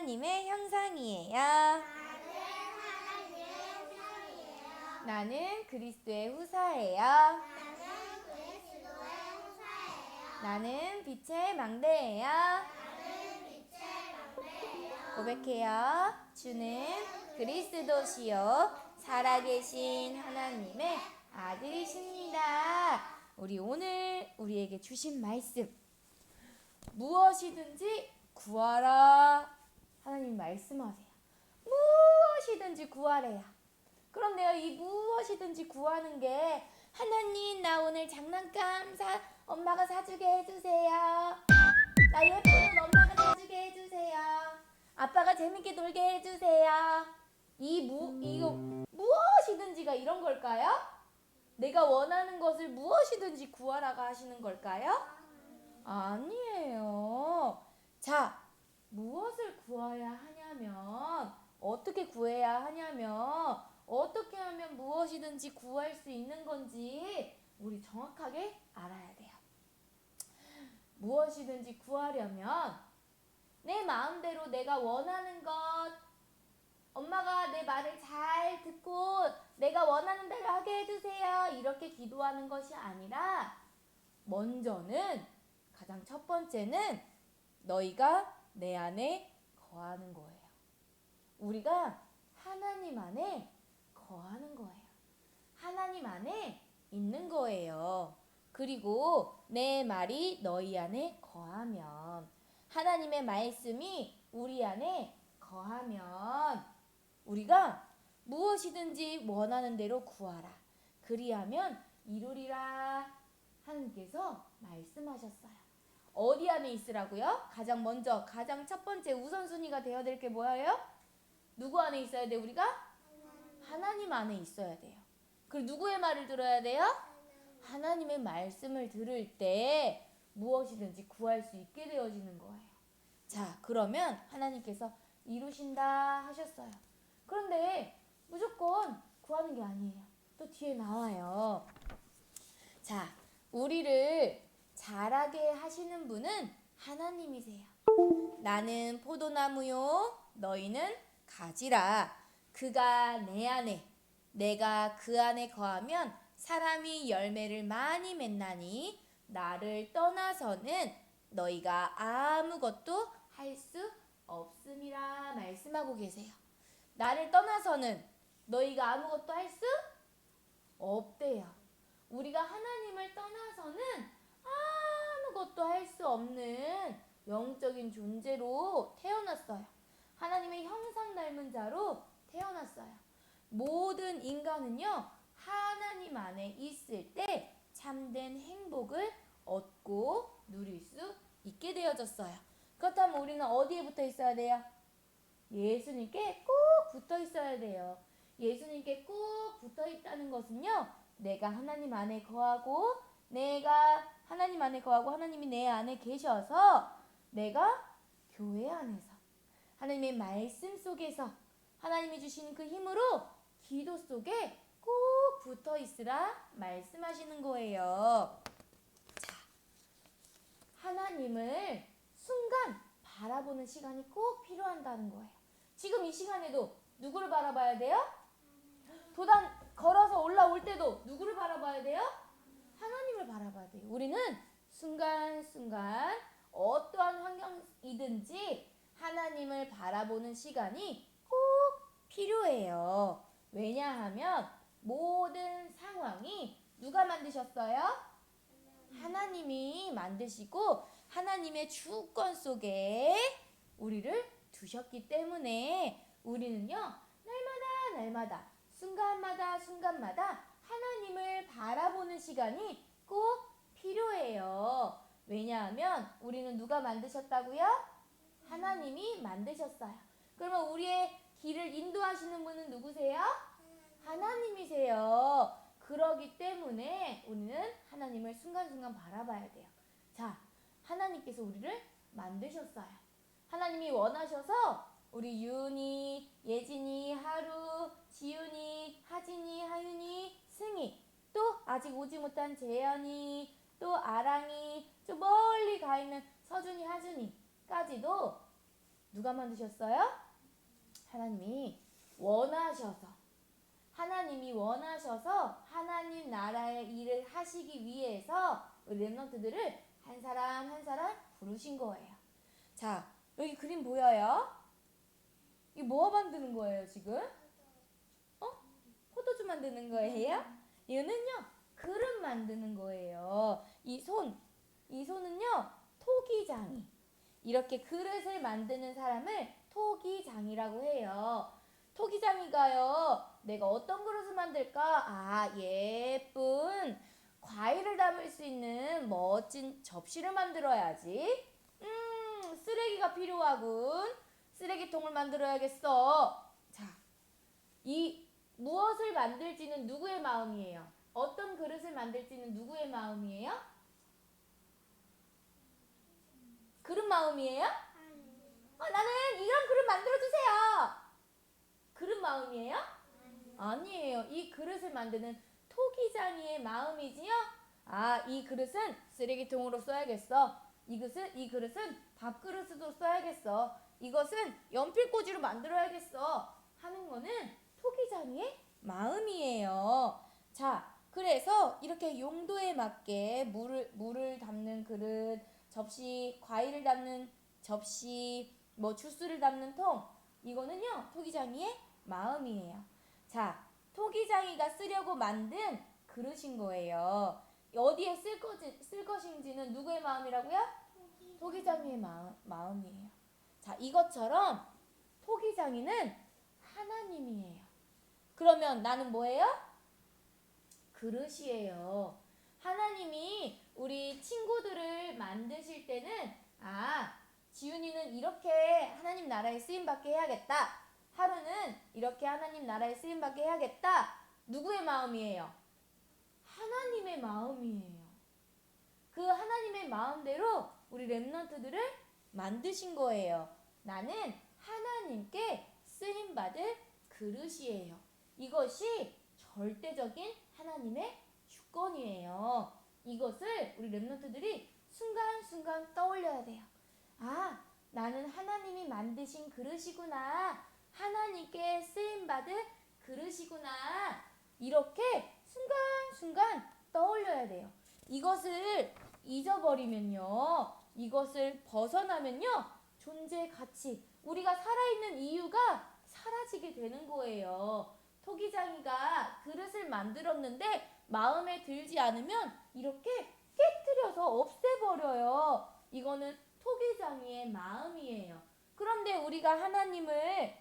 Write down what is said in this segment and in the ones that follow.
하나님의 형상이에요. 나는 그리스도의 후사예요. 나는 빛의 망대예요. 고백해요. 주는 그리스도시요 살아계신 하나님의 아들이십니다. 우리 오늘 우리에게 주신 말씀 무엇이든지 구하라. 하나님 말씀하세요. 무엇이든지 구하래요. 그런데요, 이 무엇이든지 구하는 게 하나님 나 오늘 장난감 사 엄마가 사주게 해주세요. 나 예쁜 옷 엄마가 사주게 해주세요. 아빠가 재밌게 놀게 해주세요. 이 무 이거 무엇이든지가 이런 걸까요? 내가 원하는 것을 무엇이든지 구하라가 하시는 걸까요? 아니에요. 자, 무엇을 구해야 하냐면 어떻게 구해야 하냐면 어떻게 하면 무엇이든지 구할 수 있는 건지 우리 정확하게 알아야 돼요. 무엇이든지 구하려면 내 마음대로 내가 원하는 것 엄마가 내 말을 잘 듣고 내가 원하는 대로 하게 해주세요. 이렇게 기도하는 것이 아니라 먼저는 가장 첫 번째는 너희가 내 안에 거하는 거예요. 우리가 하나님 안에 거하는 거예요. 하나님 안에 있는 거예요. 그리고 내 말이 너희 안에 거하면 하나님의 말씀이 우리 안에 거하면 우리가 무엇이든지 원하는 대로 구하라. 그리하면 이루리라. 하나님께서 말씀하셨어요. 어디 안에 있으라고요? 가장 먼저 가장 첫 번째 우선순위가 되어야 될 게 뭐예요? 누구 안에 있어야 돼 우리가? 하나님 안에 있어야 돼요. 그리고 누구의 말을 들어야 돼요? 하나님의 말씀을 들을 때 무엇이든지 구할 수 있게 되어지는 거예요. 자, 그러면 하나님께서 이루신다 하셨어요. 그런데 무조건 구하는 게 아니에요. 또 뒤에 나와요. 자, 우리를 자라게 하시는 분은 하나님이세요. 나는 포도나무요, 너희는 가지라. 그가 내 안에, 내가 그 안에 거하면 사람이 열매를 많이 맺나니 나를 떠나서는 너희가 아무것도 할 수 없음이라 말씀하고 계세요. 나를 떠나서는 너희가 아무것도 할 수 없대요. 우리가 하나님을 떠나서는 아무것도 할 수 없는 영적인 존재로 태어났어요. 하나님의 형상 닮은 자로 태어났어요. 모든 인간은요, 하나님 안에 있을 때 참된 행복을 얻고 누릴 수 있게 되어졌어요. 그렇다면 우리는 어디에 붙어 있어야 돼요? 예수님께 꼭 붙어 있어야 돼요. 예수님께 꼭 붙어 있다는 것은요, 내가 하나님 안에 거하고, 내가 하나님 안에 거하고, 하나님이 내 안에 계셔서, 내가 교회 안에서, 하나님의 말씀 속에서, 하나님이 주시는 그 힘으로 기도 속에 꼭 붙어 있으라 말씀하시는 거예요. 자, 하나님을 순간 바라보는 시간이 꼭 필요한다는 거예요. 지금 이 시간에도 누구를 바라봐야 돼요? 도단 걸어서 올라올 때도 누구를 바라봐야 돼요? 하나님을 바라봐야 돼요. 우리는 순간순간 어떠한 환경이든지 하나님을 바라보는 시간이 꼭 필요해요. 왜냐하면 모든 상황이 누가 만드셨어요? 하나님이 만드시고 하나님의 주권 속에 우리를 두셨기 때문에 우리는요 날마다 날마다 순간마다 순간마다 하나님을 바라보는 시간이 꼭 필요해요. 왜냐하면 우리는 누가 만드셨다고요? 하나님이 만드셨어요. 그러면 우리의 길을 인도하시는 분은 누구세요? 하나님이세요. 그러기 때문에 우리는 하나님을 순간순간 바라봐야 돼요. 자, 하나님께서 우리를 만드셨어요. 하나님이 원하셔서 우리 유은이, 예진이, 하루, 지윤이, 하진이, 하윤이, 승희, 또 아직 오지 못한 재현이, 또 아랑이, 저 멀리 가 있는 서준이, 하준이까지도 누가 만드셨어요? 하나님이 원하셔서 하나님이 원하셔서 하나님 나라의 일을 하시기 위해서 랩런트들을 한 사람 한 사람 부르신 거예요. 자, 여기 그림 보여요? 이게 뭐 만드는 거예요, 지금? 어? 포도주 만드는 거예요? 이거는요, 그릇 만드는 거예요. 이 손, 이 손은요, 토기장이. 이렇게 그릇을 만드는 사람을 토기장이라고 해요. 토기장이가요, 내가 어떤 그릇을 만들까? 아, 예쁜 과일을 담을 수 있는 멋진 접시를 만들어야지. 음, 쓰레기가 필요하군. 쓰레기통을 만들어야겠어. 자, 이 무엇을 만들지는 누구의 마음이에요? 어떤 그릇을 만들지는 누구의 마음이에요? 그릇 마음이에요? 어, 나는 이런 그릇 만들어주세요. 그릇 마음이에요? 아니에요. 이 그릇을 만드는 토기장이의 마음이지요? 아, 이 그릇은 쓰레기통으로 써야겠어. 이 그릇은, 이 그릇은 밥그릇으로 써야겠어. 이것은 연필꽂이로 만들어야겠어. 하는 거는 토기장이의 마음이에요. 자, 그래서 이렇게 용도에 맞게 물을, 물을 담는 그릇, 접시, 과일을 담는 접시, 뭐 주스를 담는 통, 이거는요, 토기장이의 마음이에요. 자, 토기장이가 쓰려고 만든 그릇인 거예요. 어디에 쓸, 거지, 쓸 것인지는 누구의 마음이라고요? 토기장이의 마음, 마음이에요. 자, 이것처럼 토기장이는 하나님이에요. 그러면 나는 뭐예요? 그릇이에요. 하나님이 우리 친구들을 만드실 때는 아, 지훈이는 이렇게 하나님 나라에 쓰임 받게 해야겠다. 하루는 이렇게 하나님 나라에 쓰임 받게 해야겠다. 누구의 마음이에요? 하나님의 마음이에요. 그 하나님의 마음대로 우리 랩런트들을 만드신 거예요. 나는 하나님께 쓰임 받을 그릇이에요. 이것이 절대적인 하나님의 주권이에요. 이것을 우리 랩런트들이 순간순간 떠올려야 돼요. 아, 나는 하나님이 만드신 그릇이구나. 하나님께 쓰임 받을 그릇이구나. 이렇게 순간순간 떠올려야 돼요. 이것을 잊어버리면요. 이것을 벗어나면요. 존재 가치, 우리가 살아있는 이유가 사라지게 되는 거예요. 토기장이가 그릇을 만들었는데 마음에 들지 않으면 이렇게 깨뜨려서 없애버려요. 이거는 토기장이의 마음이에요. 그런데 우리가 하나님을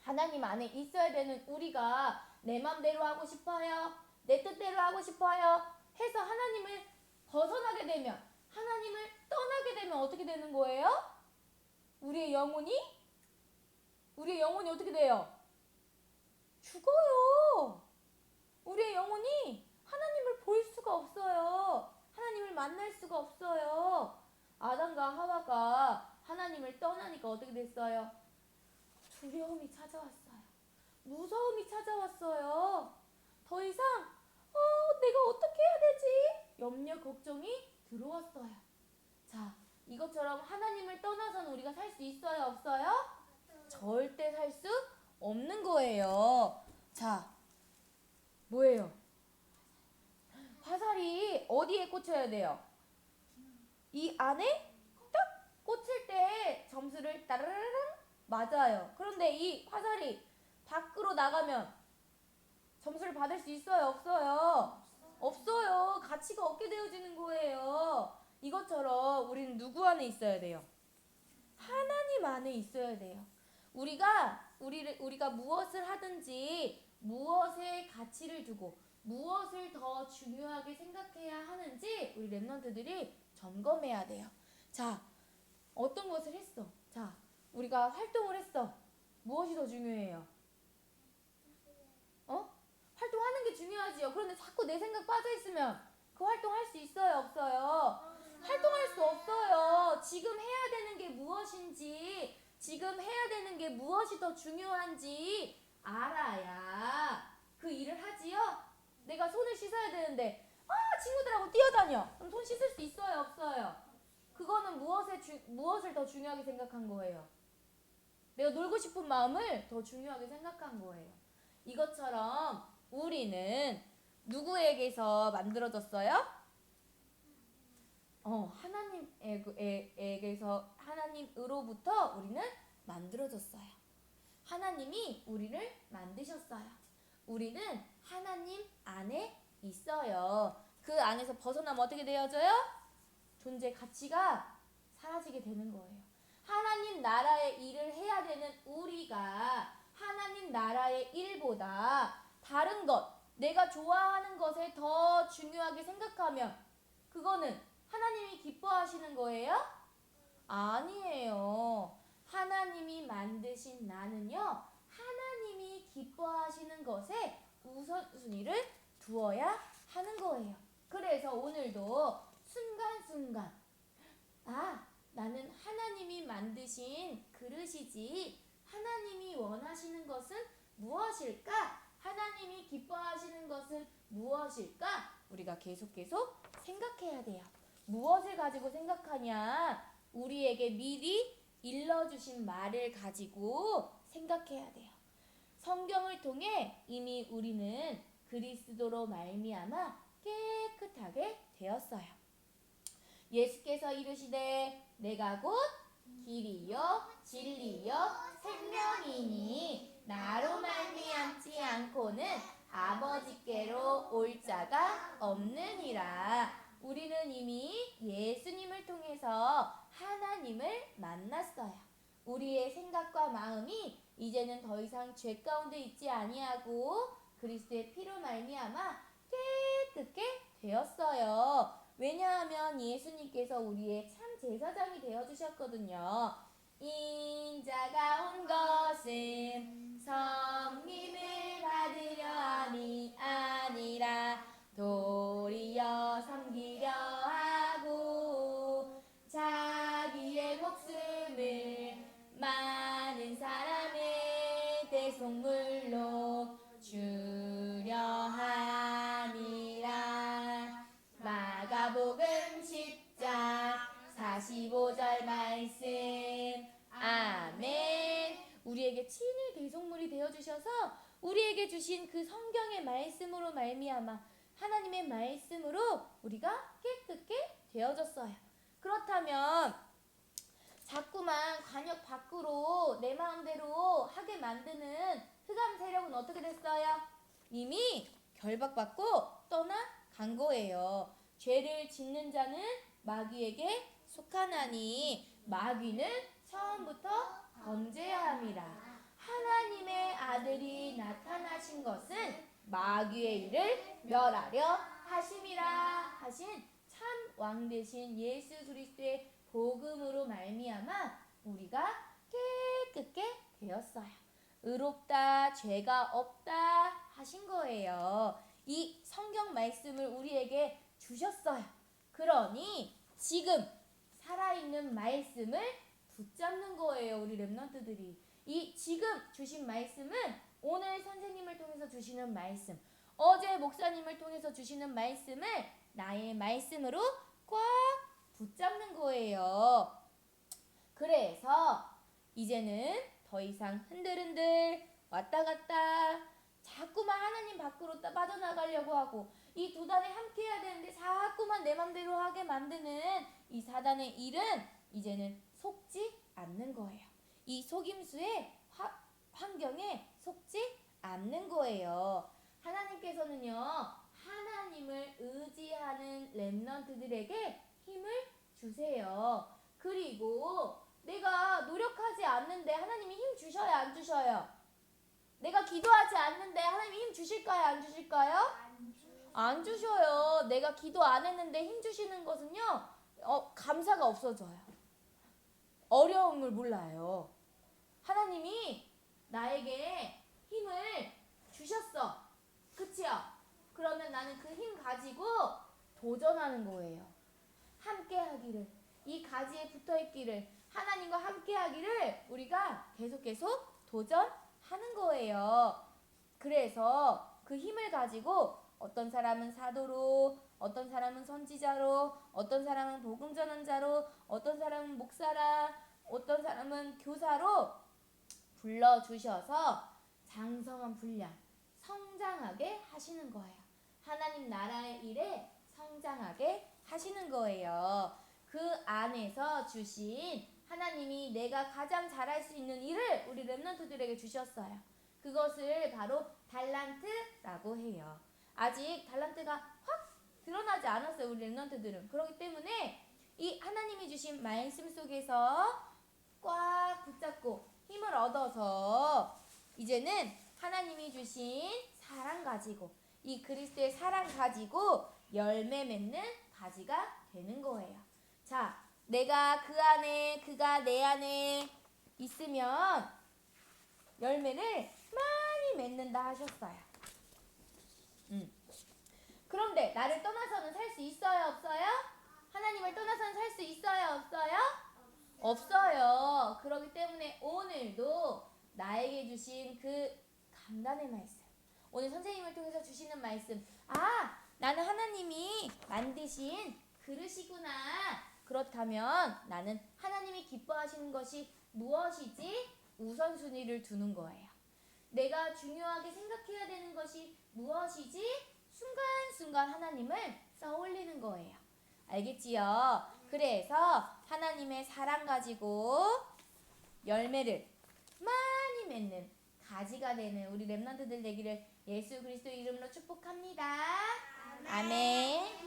하나님 안에 있어야 되는 우리가 내 맘대로 하고 싶어요. 내 뜻대로 하고 싶어요. 해서 하나님을 벗어나게 되면 하나님을 떠나게 되면 어떻게 되는 거예요? 우리의 영혼이 우리의 영혼이 어떻게 돼요? 죽어요. 우리의 영혼이 하나님을 볼 수가 없어요. 하나님을 만날 수가 없어요. 아담과 하와가 하나님을 떠나니까 어떻게 됐어요? 두려움이 찾아왔어요. 무서움이 찾아왔어요. 더 이상 어, 내가 어떻게 해야 되지? 염려 걱정이 들어왔어요. 자, 이것처럼 하나님을 떠나서는 우리가 살 수 있어요, 없어요? 절대 살 수 없는 거예요. 자, 뭐예요? 화살이 어디에 꽂혀야 돼요? 이 안에 딱 꽂힐 때 점수를 따르르릉 맞아요. 그런데 이 화살이 밖으로 나가면 점수를 받을 수 있어요, 없어요? 없어요. 가치가 없게 되어지는 거예요. 이것처럼 우리는 누구 안에 있어야 돼요? 하나님 안에 있어야 돼요. 우리가 우리를 우리가 무엇을 하든지 무엇에 가치를 두고 무엇을 더 중요하게 생각해야 하는지 우리 랩런트들이 점검해야 돼요. 자, 어떤 것을 했어? 자, 우리가 활동을 했어. 무엇이 더 중요해요? 어? 활동하는 게 중요하지요. 그런데 자꾸 내 생각 빠져 있으면 그 활동 할 수 있어요, 없어요? 활동할 수 없어요. 지금 해야 되는 게 무엇인지, 지금 해야 되는 게 무엇이 더 중요한지 알아야 그 일을 하지요. 내가 손을 씻어야 되는데, 아, 친구들하고 뛰어다녀. 그럼 손 씻을 수 있어요, 없어요? 그거는 무엇에 주, 무엇을 더 중요하게 생각한 거예요? 내가 놀고 싶은 마음을 더 중요하게 생각한 거예요. 이것처럼 우리는 누구에게서 만들어졌어요? 어, 하나님에게서 하나님으로부터 우리는 만들어졌어요. 하나님이 우리를 만드셨어요. 우리는 하나님 안에 있어요. 그 안에서 벗어나면 어떻게 되어져요? 존재 가치가 사라지게 되는 거예요. 하나님 나라의 일을 해야 되는 우리가 하나님 나라의 일보다 다른 것, 내가 좋아하는 것을 더 중요하게 생각하면 그거는 하나님이 기뻐하시는 거예요? 아니에요. 하나님이 만드신 나는요, 하나님이 기뻐하시는 것에 우선순위를 두어야 하는 거예요. 그래서 오늘도 순간순간, 아, 나는 하나님이 만드신 그릇이지, 하나님이 원하시는 것은 무엇일까? 하나님이 기뻐하시는 것은 무엇일까? 우리가 계속 계속 생각해야 돼요. 무엇을 가지고 생각하냐? 우리에게 미리 일러주신 말을 가지고 생각해야 돼요. 성경을 통해 이미 우리는 그리스도로 말미암아 깨끗하게 되었어요. 예수께서 이르시되 내가 곧 길이요 진리요 생명이니 나로 말미암지 않고는 아버지께로 올 자가 없느니라. 우리는 이미 예수님을 통해서 하나님을 만났어요. 우리의 생각과 마음이 이제는 더 이상 죄 가운데 있지 아니하고 그리스도의 피로 말미암아 깨끗게 되었어요. 왜냐하면 예수님께서 우리의 참 제사장이 되어 주셨거든요. 인자가 온 것은 성 우리에게 친히 대속물이 되어 주셔서 우리에게 주신 그 성경의 말씀으로 말미암아 하나님의 말씀으로 우리가 깨끗게 되어졌어요. 그렇다면 자꾸만 관역 밖으로 내 마음대로 하게 만드는 흑암 세력은 어떻게 됐어요? 이미 결박받고 떠나간 거예요. 죄를 짓는 자는 마귀에게 속하나니 마귀는 처음부터 범죄함이라. 아들이 나타나신 것은 마귀의 일을 멸하려 하심이라 하신 참 왕 대신 예수 그리스도의 복음으로 말미암아 우리가 깨끗게 되었어요. 의롭다 죄가 없다 하신 거예요. 이 성경 말씀을 우리에게 주셨어요. 그러니 지금 살아있는 말씀을 붙잡는 거예요. 우리 랩런트들이. 이 지금 주신 말씀은 오늘 선생님을 통해서 주시는 말씀, 어제 목사님을 통해서 주시는 말씀을 나의 말씀으로 꽉 붙잡는 거예요. 그래서 이제는 더 이상 흔들흔들 왔다 갔다 자꾸만 하나님 밖으로 따- 빠져나가려고 하고 이 두 단에 함께 해야 되는데 자꾸만 내 맘대로 하게 만드는 이 사단의 일은 이제는 속지 않는 거예요. 이 속임수의 화- 환경에 속지 않는 거예요. 하나님께서는요, 하나님을 의지하는 랩런트들에게 힘을 주세요. 그리고 내가 노력하지 않는데 하나님이 힘 주셔요, 안 주셔요? 내가 기도하지 않는데 하나님이 힘 주실까요, 안 주실까요? 안 주셔요. 내가 기도 안 했는데 힘 주시는 것은요, 어, 감사가 없어져요. 어려움을 몰라요. 하나님이 나에게 힘을 주셨어. 그치요? 그러면 나는 그 힘 가지고 도전하는 거예요. 함께 하기를. 이 가지에 붙어 있기를. 하나님과 함께 하기를 우리가 계속 계속 도전하는 거예요. 그래서 그 힘을 가지고 어떤 사람은 사도로, 어떤 사람은 선지자로, 어떤 사람은 복음 전환자로, 어떤 사람은 목사라, 어떤 사람은 교사로 불러 주셔서 장성한 분량 성장하게 하시는 거예요. 하나님 나라의 일에 성장하게 하시는 거예요. 그 안에서 주신 하나님이 내가 가장 잘할 수 있는 일을 우리 랩런트들에게 주셨어요. 그것을 바로 달란트라고 해요. 아직 달란트가 확 드러나지 않았어요. 우리 랩런트들은. 그렇기 때문에 이 하나님이 주신 말씀 속에서 꽉 붙잡고 힘을 얻어서 이제는 하나님이 주신 사랑 가지고 이 그리스도의 사랑 가지고 열매 맺는 가지가 되는 거예요. 자, 내가 그 안에 그가 내 안에 있으면 열매를 많이 맺는다 하셨어요. 음. 그런데 나를 떠나서는 살 수 있어요, 없어요? 하나님을 떠나서는 살 수 있어요, 없어요? 없어요. 그렇기 때문에 오늘도 나에게 주신 그 강단의 말씀. 오늘 선생님을 통해서 주시는 말씀. 아, 나는 하나님이 만드신 그릇이구나. 그렇다면 나는 하나님이 기뻐하시는 것이 무엇이지? 우선순위를 두는 거예요. 내가 중요하게 생각해야 되는 것이 무엇이지? 순간순간 하나님을 떠올리는 거예요. 알겠지요? 그래서 하나님의 사랑 가지고 열매를 많이 맺는 가지가 되는 우리 랩런트들 되기를 예수 그리스도 이름으로 축복합니다. 아멘.